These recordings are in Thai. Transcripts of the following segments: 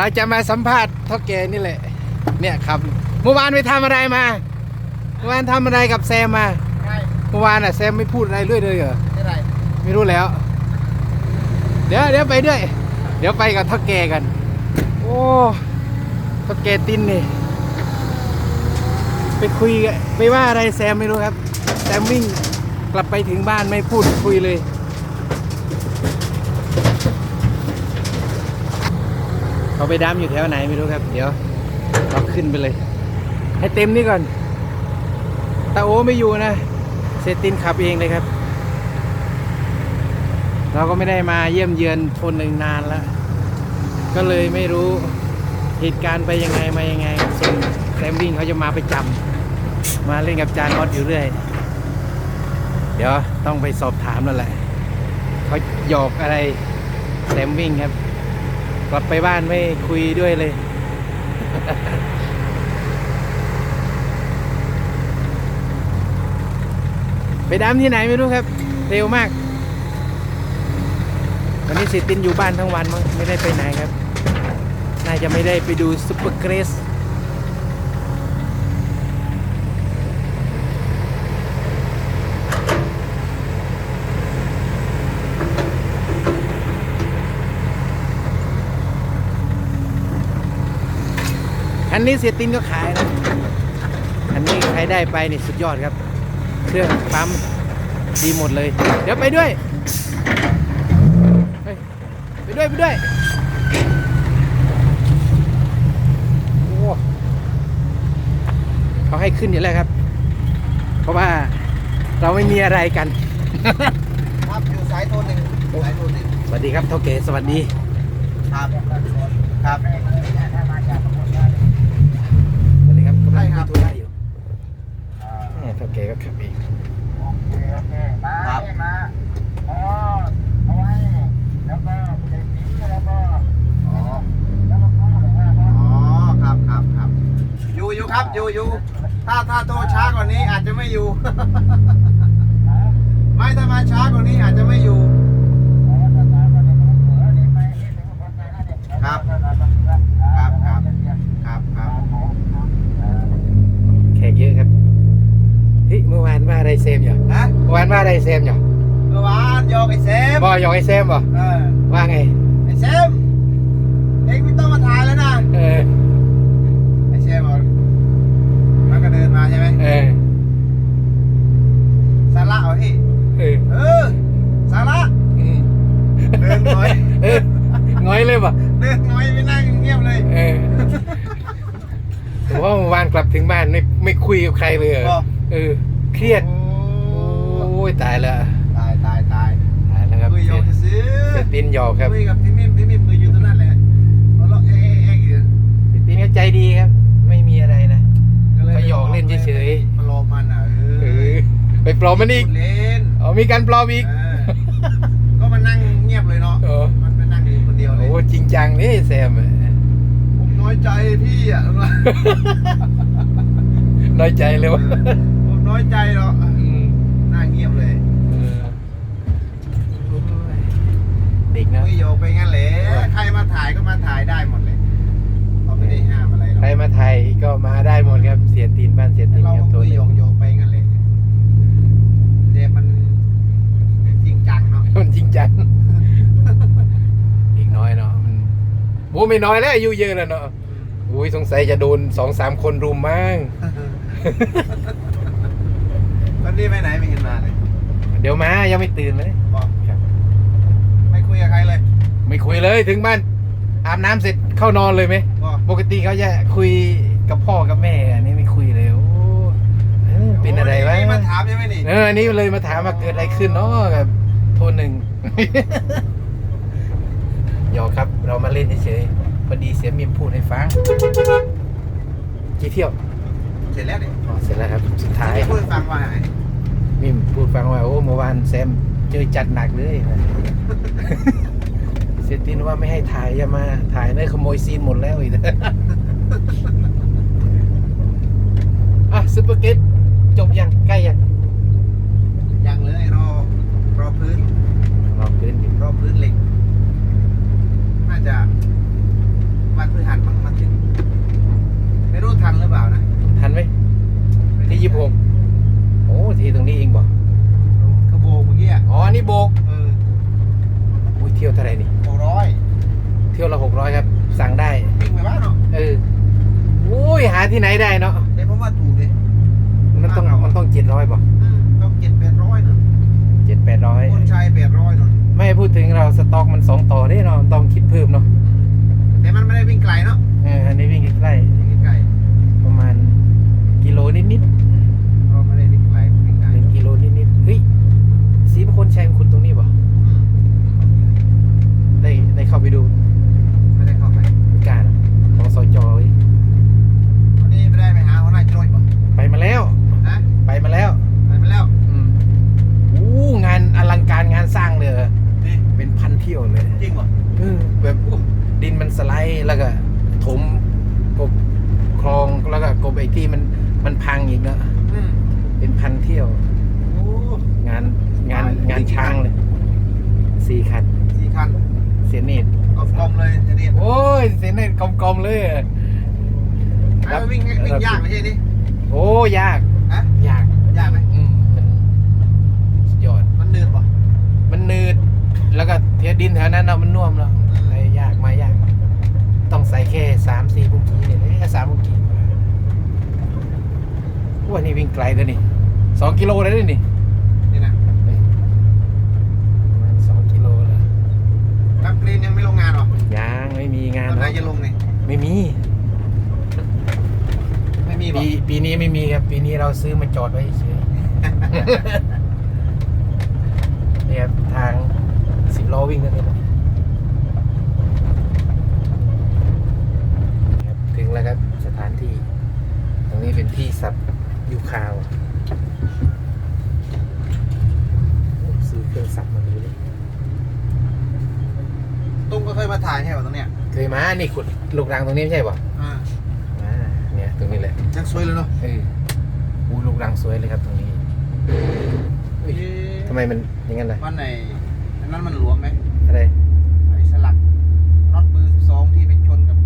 เราจะมาสัมภาษณ์เท่าแกนี่แหละ เนี่ยครับเมื่อวานไปทำอะไรมาเมื่อวานทำอะไรกับแซมมาใช่เมื่อวานอะแซมไม่พูดอะไรเลยเลยเหรอไม่ไรไม่รู้แล้ว เดี๋ยวเดี๋ยวไปด้วย เดี๋ยวไปกับเท่าแกกัน โอ้เท่าแกตินนี่ไปคุยกันไปว่าอะไรแซมไม่รู้ครับแซมวิ่งกลับไปถึงบ้านไม่พูดคุยเลย เขาไปดำอยู่แถวไหนไม่รู้ครับ เดี๋ยวเราขึ้นไปเลย ให้เต็มนี่ก่อนตาโอไม่อยู่นะ เซตินขับเองเลยครับ เราก็ไม่ได้มาเยี่ยมเยือนคนหนึ่งนานแล้ว ก็เลยไม่รู้เหตุการณ์ไปยังไงมายังไงส่วนแซมวิ่งเขาจะมาประจำมาเล่นกับจานออดอยู่เรื่อย เดี๋ยวต้องไปสอบถามแล้วแหละเขาหยอกอะไรแซมวิ่งครับ กลับไปบ้านไม่คุยด้วยเลย ไปดำที่ไหนไม่รู้ครับ เร็วมาก วันนี้สิตินอยู่บ้านทั้งวันมั้งไม่ได้ไปไหนครับ น่าจะไม่ได้ไปดูซุปเปอร์เกรส นนี้เสียตินก็ขายนะอันนี้ใครได้ไปนี่สุดยอดครับ เครื่องปั๊มดีหมดเลย เดี๋ยวไปด้วยเฮ้ยไปด้วยไปด้วยโอ้เขาให้ขึ้นอยู่แล้วครับ เพราะว่าเราไม่มีอะไรกัน ครับอยู่สายโทนหนึ่งสายโทนหนึ่งสวัสดีครับเท่าเก๋สวัสดี ครับ ครับส วัสดีครับกำลังใช่ครับคุยธุระอยู่แหม่เท่าเก๋ก็ขับเองครับอ๋ออ๋อครับครับครับอยู่อยู่ครับอยู่อยู่ถ้าถ้าโทรช้ากว่านี้อาจจะไม่อยู่ ไม่ถ้ามาช้ากว่านี้อาจจะไม่อยู่ ครับ ครับครับครับครับครับ แขกเยอะครับเฮ้ยเมื่อวานว่าอะไรเซมอยู่ ฮะ เมื่ อวานว่าอะไรเซมอยู่เมื่อวานโยกไอ้เซมบอยอกไอเซมบ่เออว่าไงไอ้เซมเอ็งไม่ต้องมาถ่ายแล้วนะเออไอ้เซมบอกมันก็เดินมาใช่ไหมเออสาระเหรอพี่เออเออสาระอืมเดินหน่อยเออง้อยเลยป่ะเดินหน่อยไม่นั่งเงียบเลยเออผมว่าเมื่อวานกลับถึงบ้านไม่ไม่คุยกับใครเลยเหรบออกเออเครียดโอ้โอ้ ยตายแล้วตายตายตายตายแล้วครับคุยโยกซื้อเสร็จตินหยอกครับคุยกับพี่มิมพี่มิมคุยอยู่ตรงนั้นแหละเราเลาะเอ๊ะเอ๊ะเอ๊ะอยู่เสร็จตินก็ใจดีครับ ไม่มีอะไรนะก็เลยเขาหยอกเล่นเฉยๆมาลองมันอะเอเอออไปปลอมมันอีกพูดเล่นอ๋อมีการปลอมอีกเออก็มานั่งเงียบเลยเนาะเออมันไปนั่งอยู่คนเดียวเลยโอ้จริงจังนี่แซมอะผมน้อยใจพี่อะน้อยใจเลยวะผมน้อยใจเนาะ อืม นั่งเงียบเลย เออเด็กนะ ไม่โยกไปงั้นแหละใครมาถ่ายก็มาถ่ายได้หมดเลยเขาไม่ได้ห้ามอะไรหรอกใครมาไทยก็มาได้หมดครับ เสียตีนบ้านเสียตีนเราครับโทก็ษโยกโยกไปงั้นเลยเดี๋ยวมันจริงจังเนาะมันจริงจัง อีกน้อยเนาะมันโอ้ไม่น้อยแล้วอายุเยอะแล้วเนาะอุ้ยสงสัยจะโดนสองสามคนรุมมั้งวันนี้ไปไหนไม่เห็นมาเลยเดี๋ยวมายังไม่ตื่นเลยบอกครับไม่คุ ยกับใครเลย ไม่คุยเลยถึงบ้านอาบน้ำเสร็จเข้านอนเลยไหมบอกปกติเขาจะคุยกับพ่อกับแม่ อันนี้ไม่คุยเลยโอ้เออเป็นอะไรวะโยมาถามใช่ไหมนี่ เอออันนี้เลยมาถามว่าเกิดอะไรขึ้นเนาะกับโทนหนึ่ง หยอกครับ เรามาเล่นเฉยๆพอดีเสียมิมพูดให้ฟังกี่เที่ยวเสร็จแล้วเนี่ยอ๋อเสร็จแล้วครับสุดท้าย พูดให้ฟังว่าไงมิมพูดฟังว่าโอ้เมื่อวานแซมเจอจัดหนักเลย เสียตินว่าไม่ให้ถ่ายอย่ามา ถ่ายได้ขโมยซีนหมดแล้วอีกอะซุปเปอร์เกตจบยังใกล้ยังเลยรอรอพื้น รอบพื้นอยู่ รอพื้นเหล็ก น่าจะวันพฤ นี้โบก เออ อุ้ยเที่ยวเท่าไหรนี่ หกร้อย เที่ยวละหกร้อยครับ สั่งได้ วิ่งไปบ้านเนาะ เอออุ้ยหา ที่ไหนได้เนาะเดี๋ยวผมว่าถูกดิมันต้องมันต้องเจ็ดร้อยป่ะอืมต้องเจ็ดแปดร้อยหนึ่งเจ็ดแปดร้อยคนชายแปดร้อยหนึ่งไม่พูดถึงเราสต็อกมันสองต่อได้เนาะต้องคิดเพิ่มเนาะแต่มันไม่ได้วิ่งไกลเนาะเอออันนี้วิ่งใกล้วิ่งไกลๆประมาณกิโลนิดเราไม่ได้วิ่งไกลวิ่งไกลๆหนึ่งกิโลนิดๆเฮ้ยสีพระคนชัยมันขุดตรงนี้ป่ะ อืม ได้ได้เข้าไปดู ไม่ได้เข้าไป ไม่กล้าเนอะของสจเว้ย วันนี้ไม่ได้ไปหาหัวหน้าโจ้ยป่ะ ไปมาแล้ว นะ ไปมาแล้ว ไปมาแล้ว อืมอู้งานอลังการงานสร้างเลยเหรอ นี่ เป็นพันเที่ยวเลย จริงป่ะ เออแบบดินมันสไลด์แล้วก็ถมกบคลองแล้วก็กบไอ้ ที่มันมันพังอีกเนอะอืมเป็นพันเที่ยว โอ้งานงานงานช้างเลยสี่คันสี่คันเสียเนตกลมๆเลยจะดีโอ้ยเสียเนตกลมๆเลยอะแล้ววิ่งวิ่งยากไม่ใช่นี่โอ้ยากฮะยากยากไหมอืมมันสุดยอด มันเนืดป่ะ มันหนืด แล้วก็เทียดินแถวนั้นเนาะมันน่วมแล้วอืมเลยยากมายาก ต้องใส่แค่สามสี่บุกี้เนี่ยแค่สามบุกี้ ว่านี่วิ่งไกลเลยนี่สองกิโลเลยนี่นี่นะประมาณสองกิโลแล้วรับกรีนยังไม่ลงงานหรอยังไม่มีงานตอนไหนเนาะจะลงนี่ไม่มี ไม่มีป่ะปีปีนี้ไม่มีครับ ปีนี้เราซื้อมาจอดไว้เฉยเนี่ยครับทางสิบล้อวิ่งกันเลยนะครับถึงแล้วครับสถานที่ ตรงนี้เป็นที่สับ ยูคาวโอ้ซื้อเครื่องสับมาดูเลยตุ้มก็เคยมาถ่ายใช่ป่ะตรงเนี้ยเคยมานี่ขุดลูกรังตรงนี้ไม่ใช่ป่ะอ่ามาเนี่ยตรงนี้แหละยังสวยเลยเนาะเอออูลูกรังสวยเลยครับตรงนี้เฮ้ยทำไมมันอย่างนั้นล่ะวันไหนอันนั้นมันหลวมไหมอะไร ไอ้สลักน็อตเบอร์สองที่ไปชนกับ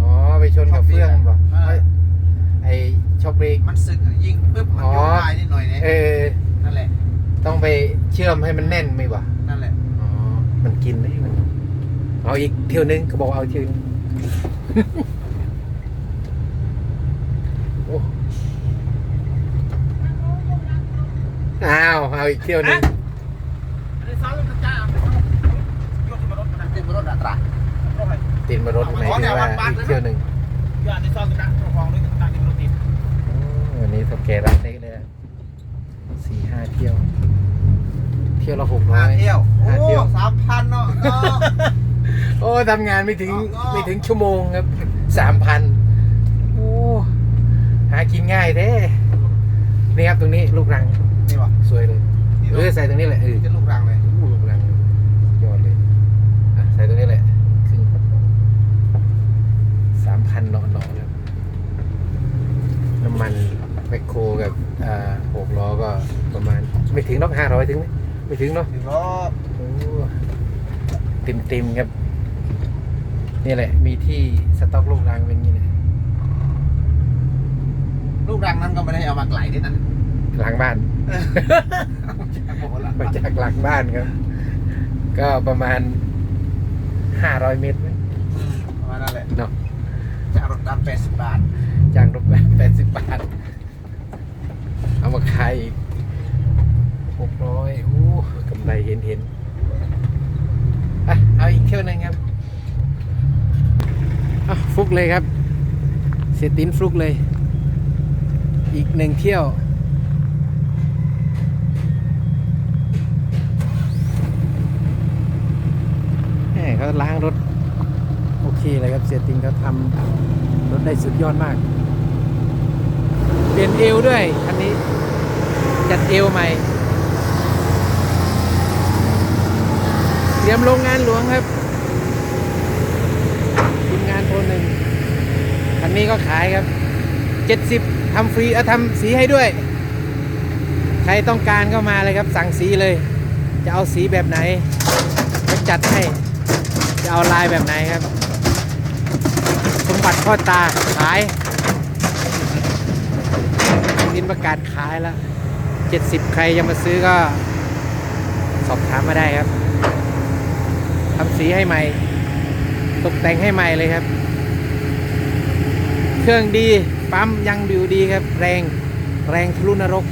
อ๋อไปชนกับเฟื่องป่ะ อ่า เอ้ยไอช็อคเบรก มันสึกอะยิงปุ๊บมัน อ๋อ โยกได้นิดหน่อยเนี่ย เออ นั่นแหละ ต้องไปเชื่อม ให้มันแน่นไหมวะนั่นแหละอ๋อ มันกินได้มัน เอาอีกเที่ยวนึงก็บอกเอาเที่ยวนึงโอ้อ้าวเอาอีกเที่ยวนึงติดมารถอัตราติดมารถไหนที่ว่าอีกเที่ยวหนึ่งโอ้วันนี้เท่าแก่รับเล็กเลยอะสี่ห้าเที่ยว เที่ยวละหกร้ห้าอยเที่ยว โอ้ห้าเที่ยว สามพันเนาะเนาะ โอ้ทำงานไม่ถึงอ๋อ ไม่ถึงชั่วโมงครับสามพันโอ้หากินง่ายแท้นี่ครับตรงนี้ลูกรังนี่วะสวยเลยนี่เอรอถใส่ตรงนี้แหละเออจะลูกรังเลยอู้ลูกรังยอดเลยอะใส่ตรงนี้แหละครึ่งสามพันหนอนๆครับน้ำมันแมคโครกับอ่าหกล้อก็ประมาณ ไม่ถึงนอกห้าร้อยถึงไหม ไม่ถึงเนาะถึงรอบโอ้เต็มเต็มๆครับ นี่แหละ มีที่สต็อกลูกรังเป็นอย่างนี้นะลูกรังนั้นก็ไม่ได้เอามาไกลด้วยนั่นหลังบ้านเอาหมดละมาจากหลังบ้านครับ ก็ประมาณห้าร้อยเมตรไหมอืมประมาณนั่นแหละเนาะจากรถดำแปดสิบบาทจ้างรถแบบแปดสิบบาท เอามาขายอีก หกร้อยโอ้กำไรเห็นเห็นอะเอาอีกเที่ยวหนึงครับอะฟลุกเลยครับ เสียตินฟลุกเลย อีกหนึ่งเที่ยวแหมเขาล้างรถ โอเคเลยครับ เสียตินเขาทำรถได้สุดยอดมาก เปลี่ยนเอวด้วย คันนี้ จัดเอวใหม่ เต รียมโรงงานหลวงครับทีมงานโทนหนึ่งคันนี้ก็ขายครับ70ทำฟรีเอาทำสีให้ด้วย ใครต้องการก็มาเลยครับ สั่งสีเลย จะเอาสีแบบไหนก็จัดให้ จะเอาลายแบบไหนครับ สมบัติพ่อตาขายดินประกาศขายแล้ว 70 ใครจะมาซื้อก็ สอบถามมาได้ครับ สีให้ใหม่ ตกแต่งให้ใหม่เลยครับ เครื่องดี ปั๊มยังดิวดีครับ แรง แรงทะลุนรก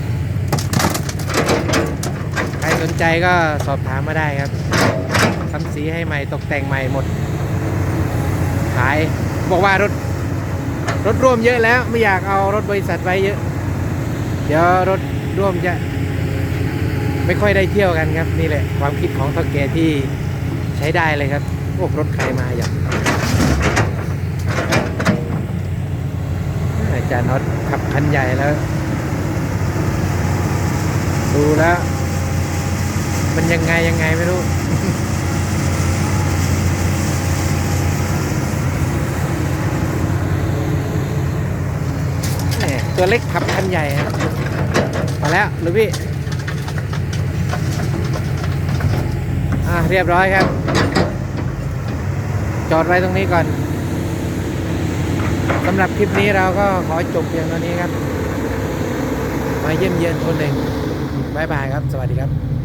ใครสนใจก็สอบถามมาได้ครับทำสีให้ใหม่ ตกแต่งใหม่หมด ขาย บอกว่ารถ รถร่วมเยอะแล้วไม่อยากเอารถบริษัทไว้เยอะ เดี๋ยวรถร่วมจะไม่ค่อยได้เที่ยวกันครับ นี่แหละความคิดของท่าแกที่ ใช้ได้เลยครับ พวกรถใครมาอย่างอาจารย์น็อตขับคันใหญ่แล้ว ดูแล้ว มันยังไงยังไงไม่รู้ตัวเล็กขับคันใหญ่ครับมาแล้วหรือพี่ อะเรียบร้อยครับ จอดไว้ตรงนี้ก่อนสำหรับคลิปนี้เราก็ขอจบเพียงเท่านี้ครับ มาเยี่ยมเยียนคนหนึ่งบายบายครับ สวัสดีครับ